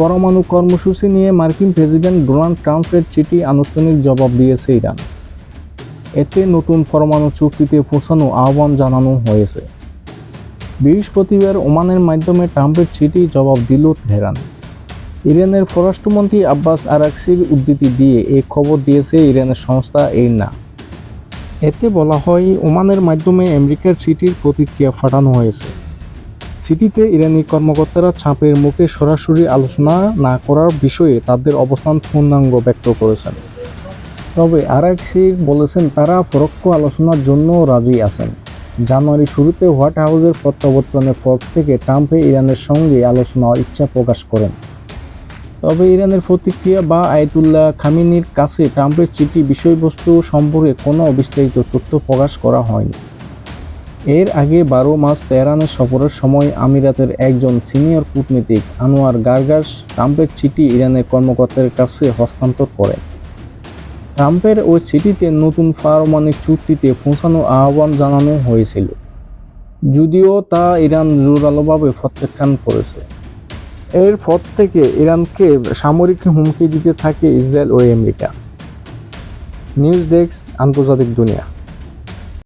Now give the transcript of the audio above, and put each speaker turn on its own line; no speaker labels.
পরমাণু কর্মসূচি নিয়ে মার্কিন প্রেসিডেন্ট ডোনাল্ড ট্রাম্পের চিঠি আনুষ্ঠানিক জবাব দিয়েছে ইরান। এতে নতুন পরমাণু চুক্তিতে পৌঁছানো আহ্বান জানানো হয়েছে। বৃহস্পতিবার ওমানের মাধ্যমে ট্রাম্পের চিঠি জবাব দিল তেহরান। ইরানের পররাষ্ট্রমন্ত্রী আব্বাস আরাকসির উদ্ধৃতি দিয়ে এই খবর দিয়েছে ইরানের সংস্থা এরনা এতে বলা হয়, ওমানের মাধ্যমে আমেরিকার চিঠির প্রতিক্রিয়া ফাটানো হয়েছে। সিটিতে ইরানি কর্মকর্তারা চাপের মুখে সরাসরি আলোচনা না করার বিষয়ে তাদের অবস্থান পূর্ণাঙ্গ ব্যক্ত করেছেন। তবে আরাকসির বলেছেন তারা পরোক্ষ আলোচনার জন্য রাজি আছেন। জানুয়ারি শুরুতে হোয়াইট হাউসের প্রত্যাবর্তনের পর থেকে ট্রাম্পে ইরানের সঙ্গে আলোচনার ইচ্ছা প্রকাশ করেন। তবে ইরানের প্রতিক্রিয়া বা আয়তুল্লাহ খামিনির কাছে ট্রাম্পের চিঠি বিষয়বস্তু সম্পর্কে কোনো বিস্তারিত তথ্য প্রকাশ করা হয়নি। এর আগে বারো মাস তেহরানের সফরের সময় আমিরাতের একজন সিনিয়র কূটনীতিক আনোয়ার গার্গাস ট্রাম্পের চিঠি ইরানের কর্মকর্তাদের কাছে হস্তান্তর করেন ট্রাম্পের ওই চিঠিতে নতুন পারমাণবিক চুক্তিতে পৌঁছানোর আহ্বান জানানো হয়েছিল, যদিও তা ইরান জোরালোভাবে প্রত্যাখ্যান করেছে। এর এরপর থেকে ইরানকে সামরিক হুমকি দিতে থাকে ইসরায়েল ও আমেরিকা। নিউজ ডেস্ক, আন্তর্জাতিক দুনিয়া।